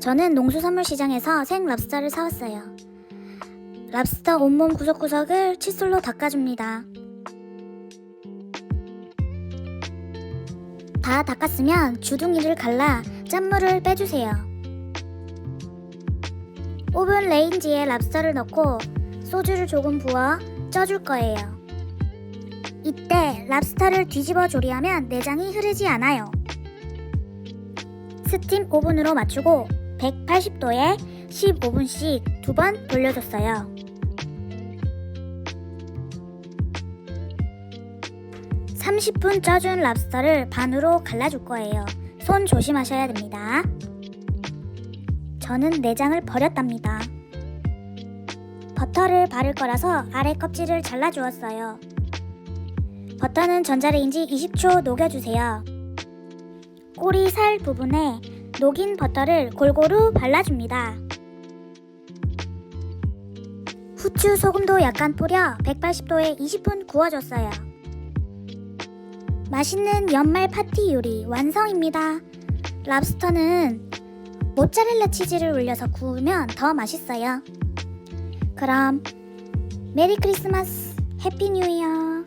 저는 농수산물 시장에서 생 랍스터를 사왔어요. 랍스터 온몸 구석구석을 칫솔로 닦아줍니다. 다 닦았으면 주둥이를 갈라 짠물을 빼주세요. 오븐 레인지에 랍스터를 넣고 소주를 조금 부어 쪄줄 거예요. 이때 랍스터를 뒤집어 조리하면 내장이 흐르지 않아요. 스팀 오븐으로 맞추고 180도에 15분씩 두 번 돌려줬어요. (30분) 쪄준 랍스터를 반으로 갈라줄 거예요. 손 조심하셔야 됩니다. 저는 내장을 버렸답니다. 버터를 바를 거라서 아래 껍질을 잘라주었어요. 버터는 전자레인지 20초 녹여주세요. 꼬리 살 부분에 녹인 버터를 골고루 발라줍니다. 후추, 소금도 약간 뿌려 180도에 20분 구워줬어요. 맛있는 연말 파티 요리 완성입니다. 랍스터는 모짜렐라 치즈를 올려서 구우면 더 맛있어요. 그럼 메리 크리스마스, 해피 뉴 이어.